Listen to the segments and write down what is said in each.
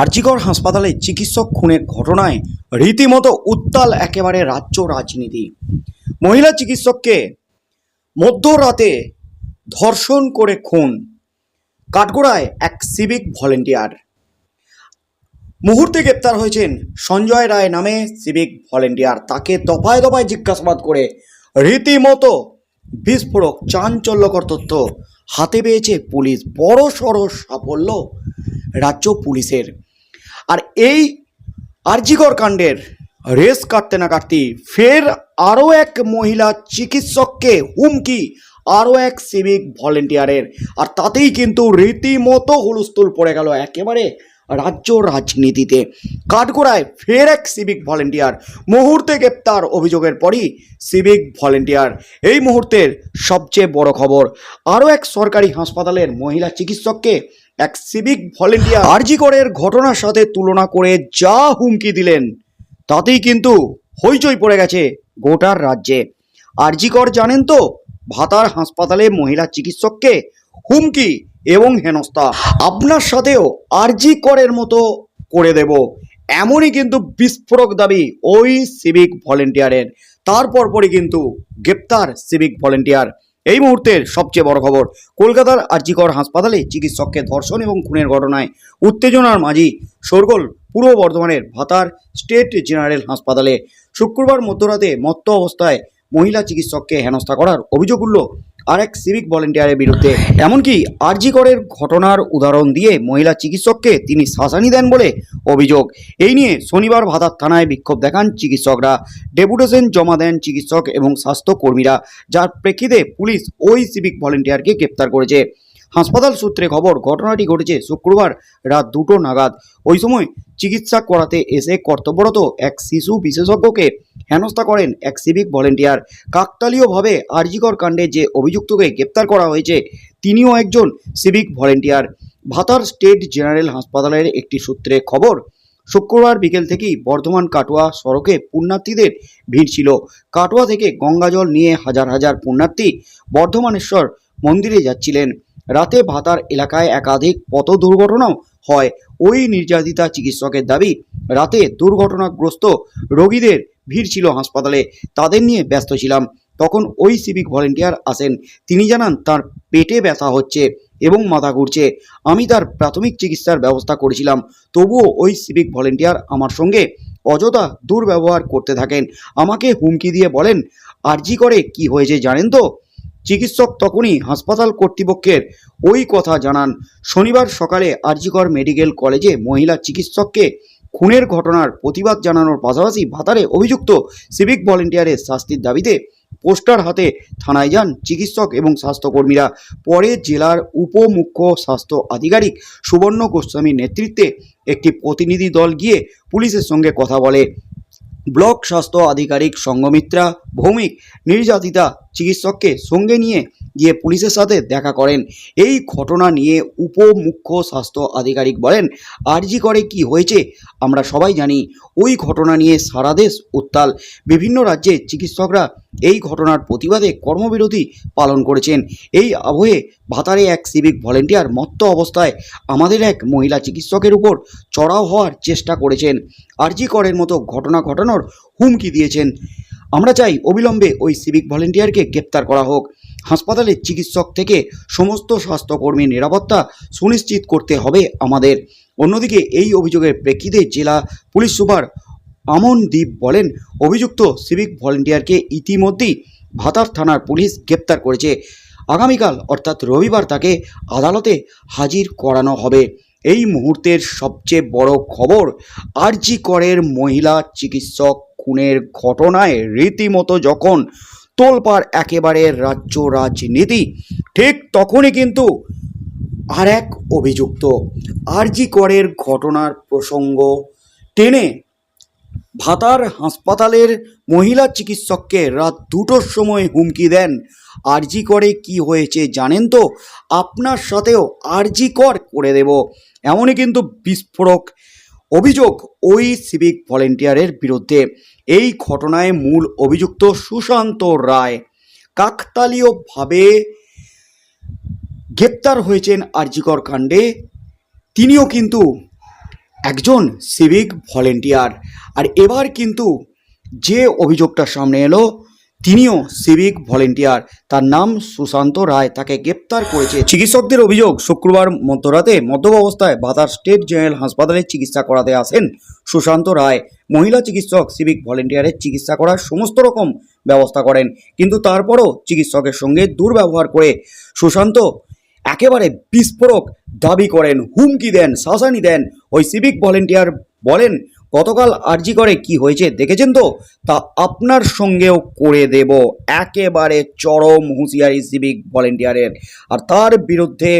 আরজিকর হাসপাতালে চিকিৎসক খুনের ঘটনায় রীতিমতো উত্তাল একেবারে রাজ্য রাজনীতি। মহিলা চিকিৎসককে মধ্যরাতে ধর্ষণ করে খুন, কাঠগোড়ায় এক সিভিক ভলেন্টিয়ার। মুহূর্তে গ্রেপ্তার হয়েছেন সঞ্জয় রায় নামে সিভিক ভলেন্টিয়ার। তাকে দফায় দফায় জিজ্ঞাসাবাদ করে রীতিমতো বিস্ফোরক চাঞ্চল্যকর তথ্য হাতে পেয়েছে পুলিশ। বড় সড় সাফল্য রাজ্য পুলিশের। আর এই আরজিকর কাণ্ডের রেস কাটতে না কাটতেই ফের আরও এক মহিলা চিকিৎসককে হুমকি, আরও এক সিভিক ভলেন্টিয়ারের আর তাতেই কিন্তু রীতিমতো হুলস্থুল পড়ে গেল একেবারে রাজ্য রাজনীতিতে। কাঠগোড়ায় ফের এক সিভিক ভলেন্টিয়ার মুহূর্তে গ্রেপ্তার অভিযোগের পরই সিভিক ভলেন্টিয়ার এই মুহূর্তের সবচেয়ে বড় খবর, আরও এক সরকারি হাসপাতালের মহিলা চিকিৎসককে এক সিভিক ভলেন্টিয়ার আরজিকরের ঘটনার সাথে তুলনা করে যা হুমকি দিলেন, তাতেই কিন্তু হইচই পড়ে গেছে গোটার রাজ্যে। আরজিকর জানেন তো, ভাতার হাসপাতালে মহিলা চিকিৎসককে হুমকি এবং হেনস্থা। আপনার সাথেও আরজি করের মতো করে দেব। এমনই কিন্তু বিস্ফোরক দাবি ওই সিভিক ভলেন্টিয়ারের তারপর পরই কিন্তু গ্রেপ্তার সিভিক ভলেন্টিয়ার এই মুহূর্তের সবচেয়ে বড় খবর, কলকাতার আর্জিকর হাসপাতালে চিকিৎসককে ধর্ষণ এবং খুনের ঘটনায় উত্তেজনার মাঝি শোরগোল পূর্ব বর্ধমানের ভাতার স্টেট জেনারেল হাসপাতালে। শুক্রবার মধ্যরাতে মত্ত অবস্থায় মহিলা চিকিৎসককে হেনস্থা করার অভিযোগ উঠল আর এক সিভিক ভলেন্টিয়ারের বিরুদ্ধে। এমনকি আরজি করের ঘটনার উদাহরণ দিয়ে মহিলা চিকিৎসককে তিনি শাসানি দেন বলে অভিযোগ। এই নিয়ে শনিবার ভাতার থানায় বিক্ষোভ দেখান চিকিৎসকরা। ডেপুটেশন জমা দেন চিকিৎসক এবং স্বাস্থ্যকর্মীরা, যার প্রেক্ষিতে পুলিশ ওই সিভিক ভলেন্টিয়ারকে গ্রেপ্তার করেছে। হাসপাতাল সূত্রে খবর, ঘটনাটি ঘটেছে শুক্রবার রাত দুটো নাগাদ। ওই সময় চিকিৎসা করাতে এসে কর্তব্যরত এক শিশু বিশেষজ্ঞকে হেনস্থা করেন এক সিভিক ভলেন্টিয়ার। কাকতালীয়ভাবে আরজিকর কাণ্ডে যে অভিযুক্তকে গ্রেপ্তার করা হয়েছে, তিনিও একজন civic volunteer. Bhatar state general হাসপাতালের একটি সূত্রে খবর, শুক্রবার বিকেল থেকেই বর্ধমান কাটোয়া সড়কে পুণ্যার্থীদের ভিড় ছিল। কাটোয়া থেকে গঙ্গাজল নিয়ে হাজার হাজার পুণ্যার্থী বর্ধমানেশ্বর মন্দিরে যাচ্ছিলেন। রাতে ভাতার এলাকায় একাধিক পথ দুর্ঘটনাও হয়। ওই নির্যাতিতা চিকিৎসকের দাবি, রাতে দুর্ঘটনাগ্রস্ত রোগীদের ভিড় ছিল হাসপাতালে। তাদের নিয়ে ব্যস্ত ছিলাম। তখন ওই সিভিক ভলেন্টিয়ার আসেন। তিনি জানান, তার পেটে ব্যথা হচ্ছে এবং মাথা ঘুরছে। আমি তার প্রাথমিক চিকিৎসার ব্যবস্থা করেছিলাম। তবুও ওই সিভিক ভলেন্টিয়ার আমার সঙ্গে অযথা দুর্ব্যবহার করতে থাকেন। আমাকে হুমকি দিয়ে বলেন আরজি করে কি হয়েছে জানেন তো চিকিৎসক তখনই হাসপাতাল কর্তৃপক্ষের ওই কথা জানান। শনিবার সকালে আরজিকর মেডিকেল কলেজে মহিলা চিকিৎসককে খুনের ঘটনার প্রতিবাদ জানানোর পাশাপাশি ভাতারে অভিযুক্ত সিভিক ভলেন্টিয়ারের শাস্তির দাবিতে পোস্টার হাতে থানায় যান চিকিৎসক এবং স্বাস্থ্যকর্মীরা। পরে জেলার উপমুখ্য স্বাস্থ্য আধিকারিক সুবর্ণ গোস্বামীর নেতৃত্বে একটি প্রতিনিধি দল গিয়ে পুলিশের সঙ্গে কথা বলে। ব্লক স্বাস্থ্য আধিকারিক সঙ্গমিত্রা, ভৌমিক, নির্যাতিতা চিকিৎসককে সঙ্গে নিয়ে গিয়ে পুলিশের সাথে দেখা করেন। এই ঘটনা নিয়ে উপমুখ্য স্বাস্থ্য আধিকারিক বলেন আরজি করে কি হয়েছে, আমরা সবাই জানি। ওই ঘটনা নিয়ে সারা দেশ উত্তাল। বিভিন্ন রাজ্যে চিকিৎসকরা এই ঘটনার প্রতিবাদে কর্মবিরতি পালন করেছেন। এই আবহে ভাতারে এক সিভিক ভলেন্টিয়ার মত্ত অবস্থায় আমাদের এক মহিলা চিকিৎসকের উপর চড়াও হওয়ার চেষ্টা করেছেন। আরজি করের মতো ঘটনা ঘটানোর হুমকি দিয়েছেন। আমরা চাই অবিলম্বে ওই সিভিক ভলেন্টিয়ারকে গ্রেপ্তার করা হোক। হাসপাতালের চিকিৎসক থেকে সমস্ত স্বাস্থ্যকর্মীর নিরাপত্তা সুনিশ্চিত করতে হবে আমাদের। অন্যদিকে এই অভিযোগের প্রেক্ষিতে জেলা পুলিশ সুপার আমনদীপ বলেন, অভিযুক্ত সিভিক ভলেন্টিয়ারকে ইতিমধ্যেই ভাতার থানার পুলিশ গ্রেপ্তার করেছে। আগামীকাল, অর্থাৎ রবিবার, তাকে আদালতে হাজির করানো হবে। এই মুহূর্তের সবচেয়ে বড় খবর, আরজি করের মহিলা চিকিৎসক খুনের ঘটনায় রীতিমতো যখন তোলপাড় একেবারে রাজ্য রাজনীতি, ঠিক তখনই কিন্তু আর এক অভিযুক্ত আরজি করের ঘটনার প্রসঙ্গ টেনে ভাতার হাসপাতালের মহিলা চিকিৎসককে রাত দুটোর সময় হুমকি দেন। আরজি করে কি হয়েছে জানেন তো? আপনার সাথেও আরজি কর করে দেব। এমনই কিন্তু বিস্ফোরক অভিযোগ ওই সিভিক ভলেন্টিয়ারের বিরুদ্ধে। এই ঘটনায় মূল অভিযুক্ত সুশান্ত রায় কাকতালীয়ভাবে গ্রেপ্তার হয়েছেন আরজিকর কাণ্ডে। তিনিও কিন্তু একজন সিভিক ভলেন্টিয়ার আর এবার কিন্তু যে অভিযোগটা সামনে এলো তিনিও সিভিক ভলেন্টিয়ার। তার নাম সুশান্ত রায়। তাকে গ্রেপ্তার করেছে চিকিৎসকদের অভিযোগ, শুক্রবার মধ্যরাতে মদ্যপ অবস্থায় বাতার স্টেট জেনারেল হাসপাতালে চিকিৎসা করাতে আসেন সুশান্ত রায়। মহিলা চিকিৎসক, সিভিক ভলেন্টিয়ারের চিকিৎসা করার সমস্ত রকম ব্যবস্থা করেন, কিন্তু তারপরও চিকিৎসকের সঙ্গে দুর্ব্যবহার করে সুশান্ত একেবারে বিস্ফোরক দাবি করেন, হুমকি দেন, শাসানি দেন। ওই সিভিক ভলেন্টিয়ার বলেন গতকাল আরজি করে কি হয়েছে দেখেছেন তো? তা আপনার সঙ্গেও করে দেব। একেবারে চরম হুঁশিয়ারি সিভিক ভলেন্টিয়ারের। আর তার বিরুদ্ধে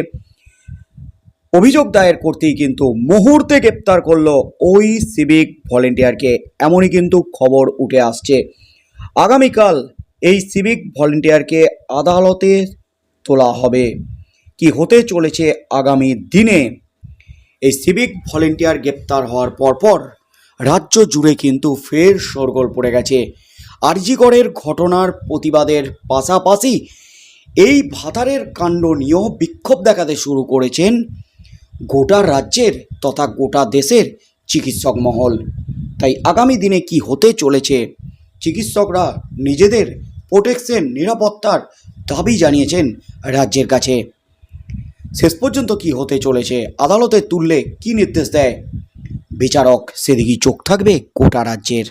অভিযোগ দায়ের করতেই কিন্তু মুহূর্তে গ্রেপ্তার করল ওই সিভিক ভলেন্টিয়ারকে। এমনই কিন্তু খবর উঠে আসছে। আগামীকাল এই সিভিক ভলেন্টিয়ারকে আদালতে তোলা হবে। কি হতে চলেছে আগামী দিনে? এই সিভিক ভলেন্টিয়ার গ্রেপ্তার হওয়ার পরপর রাজ্য জুড়ে কিন্তু ফের শোরগোল পড়ে গেছে। আরজিগড়ের ঘটনার প্রতিবাদের পাশাপাশি এই ভাতারের কাণ্ড নিয়েও বিক্ষোভ দেখাতে শুরু করেছেন গোটা রাজ্যের তথা গোটা দেশের চিকিৎসক মহল। তাই আগামী দিনে কি হতে চলেছে, চিকিৎসকরা নিজেদের প্রোটেকশন, নিরাপত্তার দাবি জানিয়েছেন রাজ্যের কাছে। শেষ পর্যন্ত কি হতে চলেছে, আদালতে তুললে কি নির্দেশ দেয়? বিচারক সেদিকে চোখ থাকবে গোটা রাজ্যের।